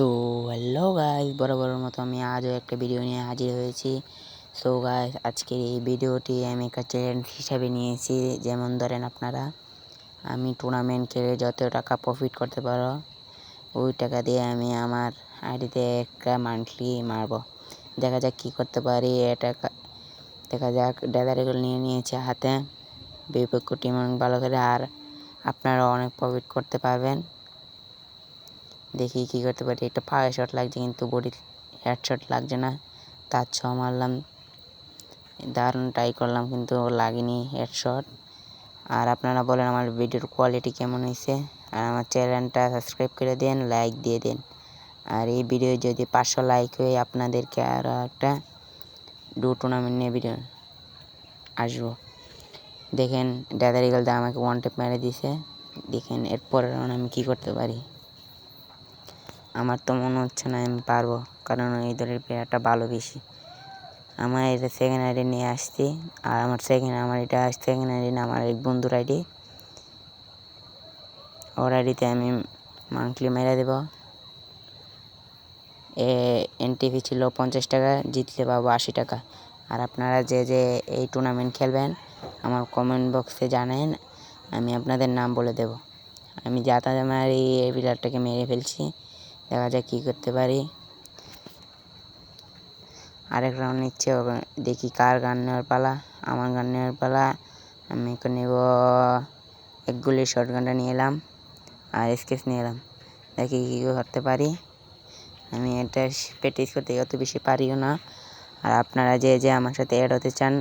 So hello guys বরাবরের মতো আমি আজও একটা ভিডিও নিয়ে হাজির হয়েছি। সো গাইস আজকের এই ভিডিওটি আমি একটা চ্যালেঞ্জ হিসাবে নিয়েছি। যেমন ধরেন আপনারা, আমি টুর্নামেন্ট খেলে যত টাকা প্রফিট করতে পারো, ওই টাকা দিয়ে আমি আমার আইডিতে একটা মান্থলি মারবো। দেখা যাক কী করতে পারি এটা দেখা যাক ডেলারিগুলো নিয়ে নিয়েছে হাতে। বিপক্ষ টিম অনেক ভালো করে আর আপনারা অনেক প্রফিট করতে পারবেন। দেখি কী করতে পারি। একটা ফায়ার শট লাগছে কিন্তু বডি হেডশট লাগছে না। তার ছ মারলাম। দারুণ ট্রাই করলাম কিন্তু লাগেনি হেডশট আর আপনারা বলেন আমার ভিডিওর কোয়ালিটি কেমন হয়েছে। আর আমার চ্যানেলটা সাবস্ক্রাইব করে দেন লাইক দিয়ে দেন। আর এই ভিডিও যদি পাঁচশো লাইক হয়ে, আপনাদেরকে আরও একটা ডু টুর্নামেন্ট নিয়ে ভিডিও আসব। দেখেন, দাদারি গলদা আমাকে ওয়ান টেপ মেরে দিছে দেখেন এরপর আমি কি করতে পারি? আমার তো মনে হচ্ছে না আমি পারব, কারণ এই দলের প্লেয়ারটা ভালো বেশি। আমার এটা সেকেন্ড আইডি নিয়ে আসছি, আর আমার সেকেন্ড আমার এটা সেকেন্ড আইডি না, আমার এক বন্ধুর আইডি ওর আইডিতে আমি মান্থলি মেরে দেব। এ এনটিভি ছিল পঞ্চাশ টাকা, জিতলে পাবো আশি টাকা। আর আপনারা যে যে এই টুর্নামেন্ট খেলবেন, আমার কমেন্ট বক্সে জানেন, আমি আপনাদের নাম বলে দেব। আমি যাতা আমার এই প্লেয়ারটাকে মেরে ফেলছি। দেখা যাক কী করতে পারি। আরেক রাউন্ড নিচ্ছে দেখি কার গান নেওয়ার পালা। আমার গান নেওয়ার পালা, আমি এখন নেব, এক গুলির শর্ট গানটা নিয়ে এলাম আর স্কেচ নিয়ে এলাম। দেখি কী করতে পারি। আমি এটা প্র্যাকটিস করতে অত বেশি পারিও না। আর আপনারা যে যে আমার সাথে অ্যাড হতে চান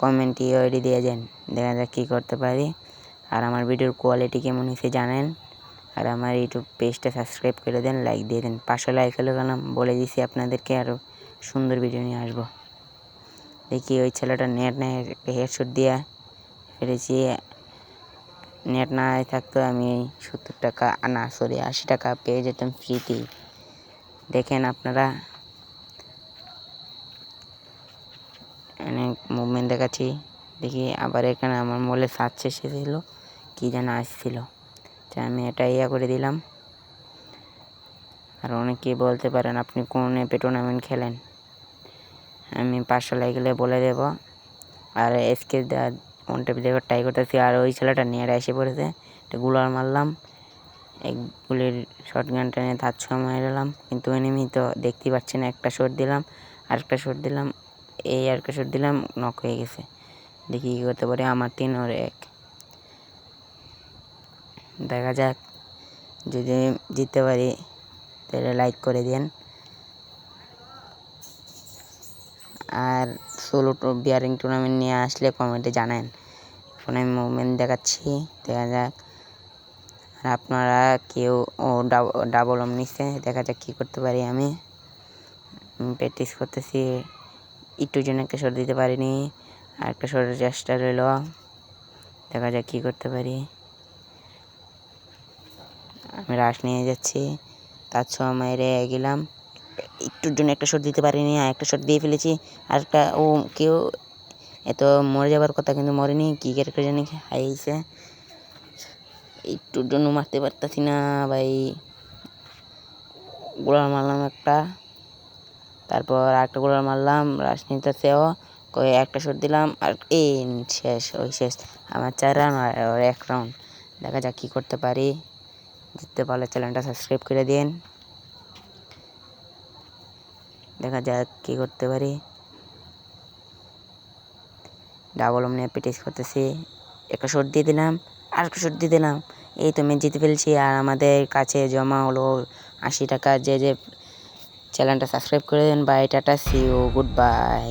কমেন্টই ওইডি দিয়ে যান দেখা যাক কী করতে পারি। আর আমার ভিডিওর কোয়ালিটি কেমন হয়েছে জানেন। আর আমার ইউটিউব পেজটা সাবস্ক্রাইব করে দেন লাইক দিয়ে দেন। পাশে লাইক হলে গেলাম বলে দিছি আপনাদেরকে আরও সুন্দর ভিডিও নিয়ে আসব। দেখি ওই ছেলেটা নেট নেয়, একটা হেডশট দিয়ে ফেলেছি। নেট না থাকতো, আমি এই সত্তর টাকা, না সরি আশি টাকা পেয়ে যেতাম ফ্রিতেই দেখেন আপনারা, অনেক মুভমেন্ট দেখাচ্ছি। দেখি আবার এখানে আমার মোবাইলে সার্চ এসেছিল কী যেন আসছিল। তা আমি এটা ইয়া করে দিলাম। আর অনেকেই বলতে পারেন, আপনি কোন অ্যাপে টুর্নামেন্ট খেলেন? আমি পাঁচশো লাগলে বলে দেব। আর এসকে দেওয়া ওন টেপ দেওয়ার ট্রাই করতেছি। আর ওই ছেলেটা নিয়ে এসে পড়েছে। একটা গুলার মারলাম। এক গুলির শর্ট গানটা নিয়ে তার ছ মারলাম কিন্তু এনিমি তো দেখতে পাচ্ছি না একটা শট দিলাম, আরেকটা শট দিলাম। এই আরেকটা শট দিলাম নক হয়ে গেছে। দেখি কী করতে পারি। আমার তিন ওর এক। দেখা যাক। যদি জিততে পারি, তাহলে লাইক করে দিন আর সোলো বিয়ারিং টুর্নামেন্ট নিয়ে আসলে কমেন্টে জানেন এখন আমি মুভমেন্ট দেখাচ্ছি, দেখা যাক। আর আপনারা কেউ ও ডাবল ওম নিচ্ছে, দেখা যাক কী করতে পারি আমি। প্র্যাকটিস করতেছি। একটু জন্য একটা শট দিতে পারিনি। আর একটা শটের চেষ্টা রইল। দেখা যাক কী করতে পারি। আমি রাশ নিয়ে যাচ্ছি। তার ছ মেরে গেলাম। একটুর জন্য একটা শট দিতে পারিনি, আর একটা শট দিয়ে ফেলেছি। আর একটা ও কেউ এত মরে যাবার কথা কিন্তু মরেনি, কী ক্যারেক্টার জানি হাইছে একটুর জন্য মারতে পারতাছি না ভাই। গোলার মারলাম একটা। তারপর একটা গোলার মারলাম রাজনীতিতেও একটা শট দিলাম, আর এই শেষ, ওই শেষ। আমার চার রাউন্ড আর এক রাউন্ড দেখা যাক কী করতে পারি। জিততে পারলে চ্যানেলটা সাবস্ক্রাইব করে দিন দেখা যাক কী করতে পারি। ডাবল নিয়ে প্র্যাকটিস করতেছি। একটা শট দিয়ে দিলাম, আর একটা শট দিয়ে দিলাম। এই তো ম্যাচ জিতে ফেলছি, আর আমাদের কাছে জমা হলো আশি টাকা। যে যে চ্যানেলটা সাবস্ক্রাইব করে দেন bye tata see good bye